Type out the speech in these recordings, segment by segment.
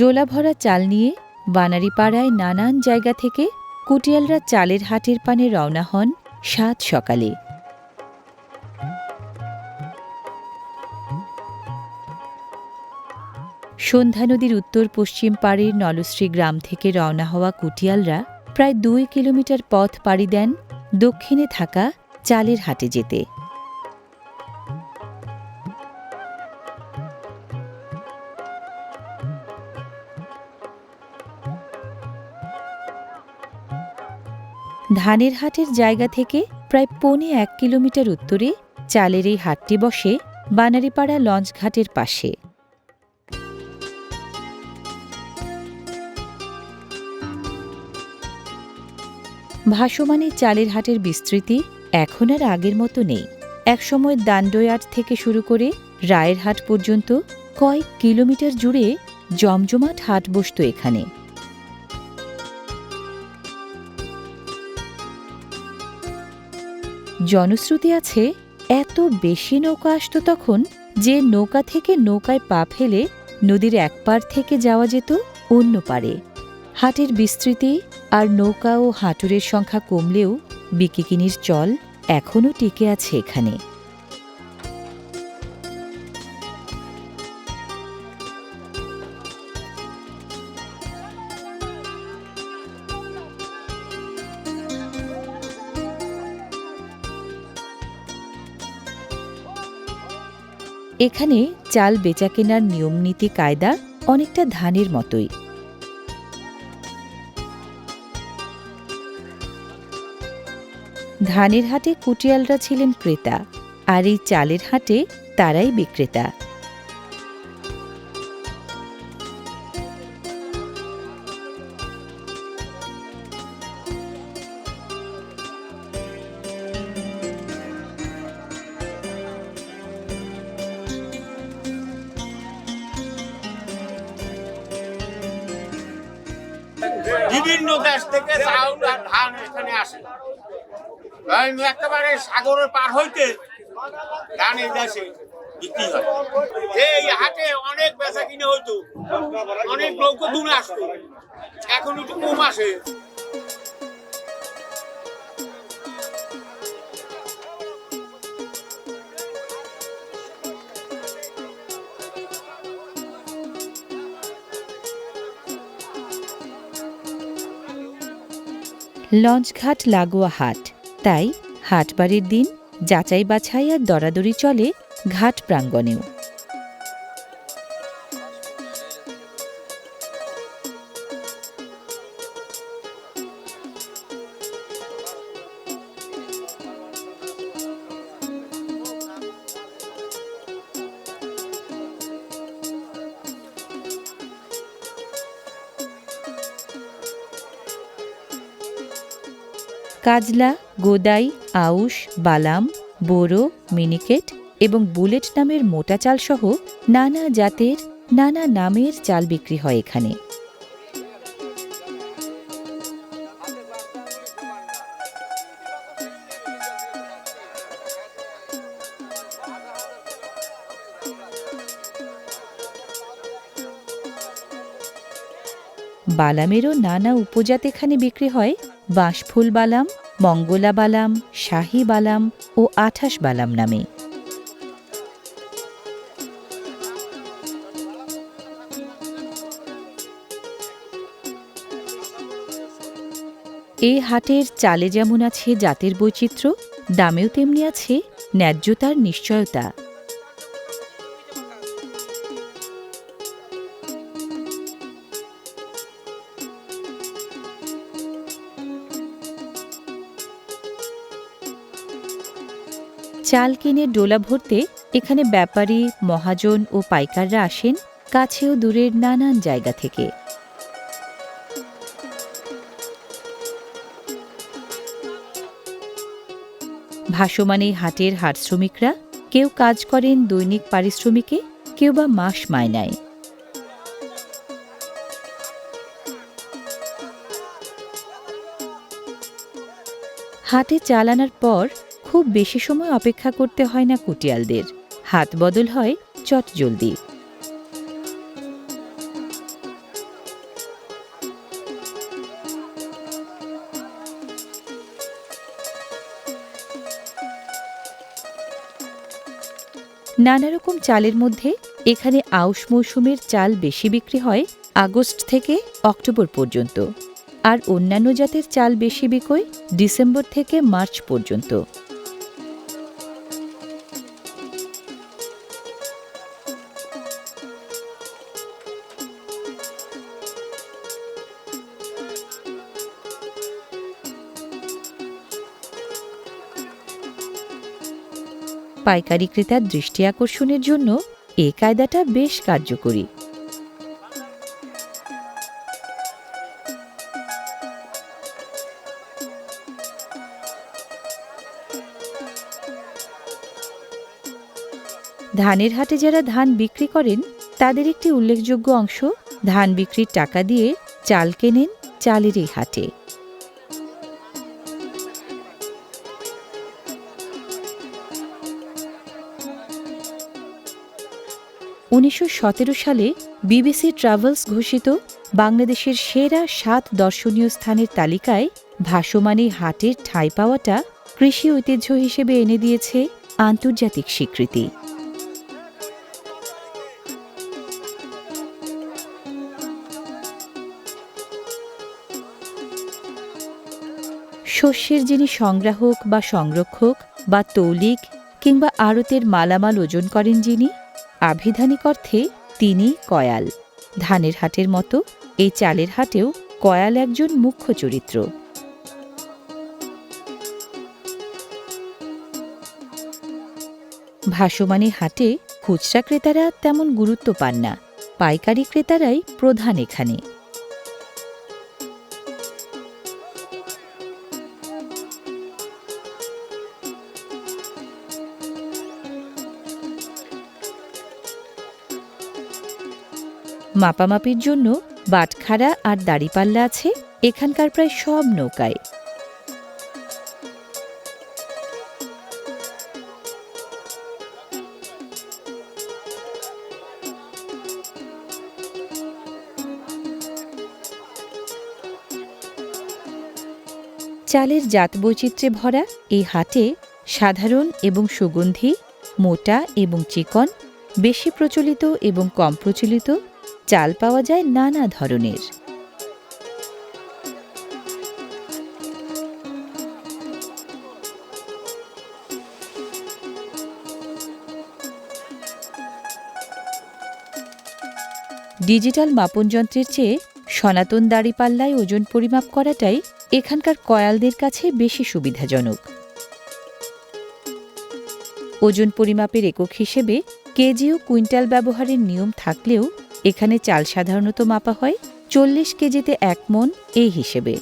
ডোলা ভরা চাল নিয়ে বানারীপাড়ায় নানান জায়গা থেকে কুটিয়ালরা চালের হাটের পানে রওনা হন সাত সকালে। সন্ধ্যা নদীর উত্তর পশ্চিম পাড়ের নলশ্রী গ্রাম থেকে রওনা হওয়া কুটিয়ালরা প্রায় দুই কিলোমিটার পথ পাড়ি দেন দক্ষিণে থাকা চালের হাটে যেতে। ধানের হাটের জায়গা থেকে প্রায় পৌনে এক কিলোমিটার উত্তরে চালের এই হাটটি বসে বানারীপাড়া লঞ্চঘাটের পাশে। ভাসমানে চালের হাটের বিস্তৃতি এখন আর আগের মতো নেই। একসময় দান্ডয়ার্ড থেকে শুরু করে রায়ের হাট পর্যন্ত কয়েক কিলোমিটার জুড়ে জমজমাট হাট বসত এখানে। জনশ্রুতি আছে, এত বেশি নৌকা আসত তখন যে নৌকা থেকে নৌকায় পা ফেলে নদীর এক পার থেকে যাওয়া যেত অন্য পারে। হাটের বিস্তৃতি আর নৌকা ও হাঁটুরের সংখ্যা কমলেও বিকিকিনির চল এখনও টিকে আছে এখানে। এখানে চাল বেচা কেনার নিয়মনীতি কায়দা অনেকটা ধানের মতোই। ধানের হাটে কুটিয়ালরা ছিলেন ক্রেতা, আর এই চালের হাটে তারাই বিক্রেতা। বিভিন্ন দেশ থেকে চাউল আর ধান এখানে আসে। আমি একেবারে সাগরের পার হইতে ধান এই দেশে বিক্রি হয়। এই হাটে অনেক বেচা কিনে হইতো, অনেক লোক দূরে আসতো। এখন একটু কম আসে। লঞ্চঘাট লাগোয়া হাট। তাই হাটবাড়ির দিন যাচাই বাছাই আর দরাদরি চলে ঘাট প্রাঙ্গণেও। কাজলা, গোদাই, আউশ, বালাম, বোরো, মিনিকেট এবং বুলেট নামের মোটা চাল সহ নানা জাতের, নানা নামের চাল বিক্রি হয় এখানে। বালামেরও নানা উপজাত এখানে বিক্রি হয় বাঁশফুল বালাম মঙ্গলা বালাম শাহী বালাম ও আঠাশ বালাম নামে। এই হাটের চালে যেমন আছে জাতের বৈচিত্র্য, দামেও তেমনি আছে ন্যায্যতার নিশ্চয়তা। চাল কিনে ডোলা ভরতে এখানে ব্যাপারী, মহাজন ও পাইকাররা আসেন কাছে ও দূরের নানান জায়গা থেকে। ভাসমান এই হাটের হাট শ্রমিকরা কেউ কাজ করেন দৈনিক পারিশ্রমিকে, কেউ বা মাস মায়নায় হাটে চাল আনার পর খুব বেশি সময় অপেক্ষা করতে হয় না কুটিয়ালদের। হাত বদল হয় চটজলদি নানা রকম চালের মধ্যে এখানে আউশ মৌসুমের চাল বেশি বিক্রি হয় আগস্ট থেকে অক্টোবর পর্যন্ত। আর অন্যান্য জাতের চাল বেশি বিকোয় ডিসেম্বর থেকে মার্চ পর্যন্ত। পাইকারি ক্রেতার দৃষ্টি আকর্ষণের জন্য এ কায়দাটা বেশ কার্যকরী। ধানের হাটে যারা ধান বিক্রি করেন, তাদের একটি উল্লেখযোগ্য অংশ ধান বিক্রির টাকা দিয়ে চাল কেনেন চালের এই হাটে। উনিশশো সতেরো সালে বিবিসি ট্রাভেলস ঘোষিত বাংলাদেশের সেরা সাত দর্শনীয় স্থানের তালিকায় ভাসমান হাটের ঠাঁই পাওয়াটা কৃষি ঐতিহ্য হিসেবে এনে দিয়েছে আন্তর্জাতিক স্বীকৃতি। শস্যের যিনি সংগ্রাহক বা সংরক্ষক বা তৌলিক কিংবা আড়তের মালামাল ওজন করেন যিনি আভিধানিক অর্থে তিনি কয়াল। ধানের হাটের মতো এই চালের হাটেও কয়াল একজন মুখ্য চরিত্র। ভাসমানী হাটে খুচরা ক্রেতারা তেমন গুরুত্ব পান না। পাইকারি ক্রেতারাই প্রধান এখানে। মাপামাপির জন্য বাটখারা আর দাড়িপাল্লা আছে, এখানকার প্রায় সব নৌকায়। চালের জাত বৈচিত্র্যে ভরা এই হাটে সাধারণ এবং সুগন্ধি, মোটা এবং চিকন, বেশি প্রচলিত এবং কম প্রচলিত চাল পাওয়া যায় নানা ধরনের। ডিজিটাল মাপন যন্ত্রের চেয়ে সনাতন দাড়িপাল্লায় ওজন পরিমাপ করাটাই এখানকার কয়ালদের কাছে বেশি সুবিধাজনক। ওজন পরিমাপের একক হিসেবে কেজি ও কুইন্টাল ব্যবহারের নিয়ম থাকলেও এখানে চাল সাধারণত মাপা হয় চল্লিশ কেজিতে এক মন এই হিসেবে।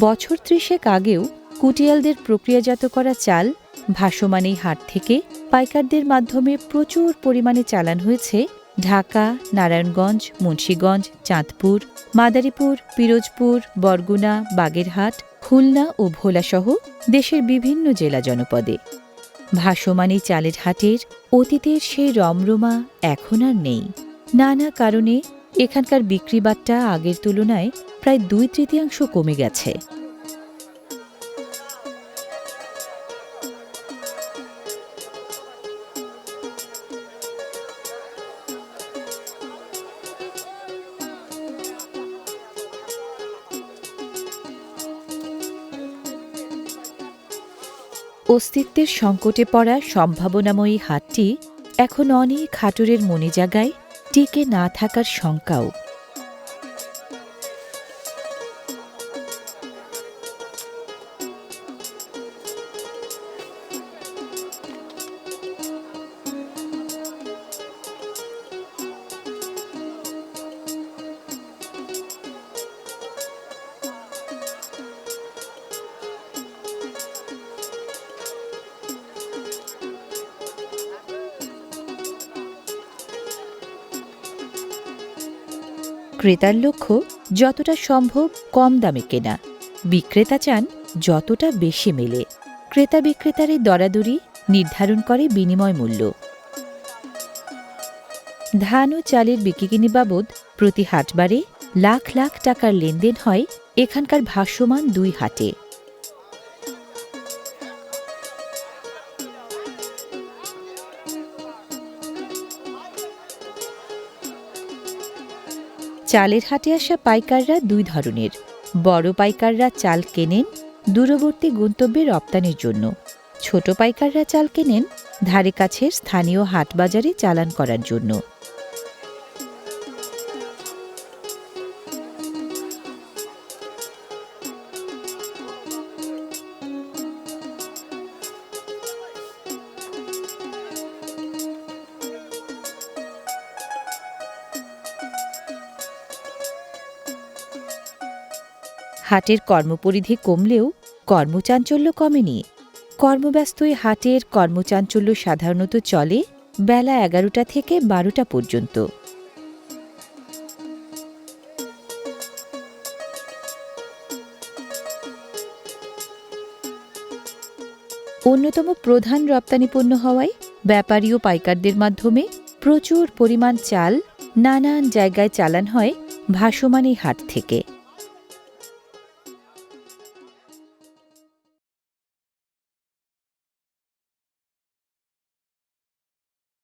বছর ত্রিশেক আগেও কুটিয়ালদের প্রক্রিয়াজাত করা চাল ভাসমান এই হাট থেকে পাইকারদের মাধ্যমে প্রচুর পরিমাণে চালান হয়েছে ঢাকা, নারায়ণগঞ্জ, মুন্সীগঞ্জ, চাঁদপুর, মাদারীপুর, পিরোজপুর, বরগুনা, বাগেরহাট, খুলনা ও ভোলাসহ দেশের বিভিন্ন জেলা জনপদে। ভাসমান চালের হাটের অতীতের সেই রমরমা এখন আর নেই। নানা কারণে এখানকার বিক্রিবাট্টা আগের তুলনায় প্রায় দুই তৃতীয়াংশ কমে গেছে। অস্তিত্বের সংকটে পড়া সম্ভাবনাময়ী হাটটি এখন অনেক হাটুরের মনে জাগায় টিকে না থাকার শঙ্কাও। ক্রেতার লক্ষ্য যতটা সম্ভব কম দামে কেনা। বিক্রেতা চান যতটা বেশি মেলে। ক্রেতা বিক্রেতার এই দরাদরি নির্ধারণ করে বিনিময় মূল্য। ধান ও চালের বিক্রিকিনি বাবদ প্রতি হাটবারে লাখ লাখ টাকার লেনদেন হয় এখানকার ভাসমান দুই হাটে। চালের হাটে আসা পাইকাররা দুই ধরনের। বড় পাইকাররা চাল কেনেন দূরবর্তী গন্তব্যে রপ্তানির জন্য। ছোট পাইকাররা চাল কেনেন ধারে কাছের স্থানীয় হাট বাজারে চালান করার জন্য। হাটের কর্মপরিধি কমলেও কর্মচাঞ্চল্য কমেনি। কর্মব্যস্ত এই হাটের কর্মচাঞ্চল্য সাধারণত চলে বেলা এগারোটা থেকে বারোটা পর্যন্ত। অন্যতম প্রধান রপ্তানি পণ্য হওয়ায় ব্যাপারী ও পাইকারদের মাধ্যমে প্রচুর পরিমাণ চাল নানান জায়গায় চালান হয় ভাসমান হাট থেকে।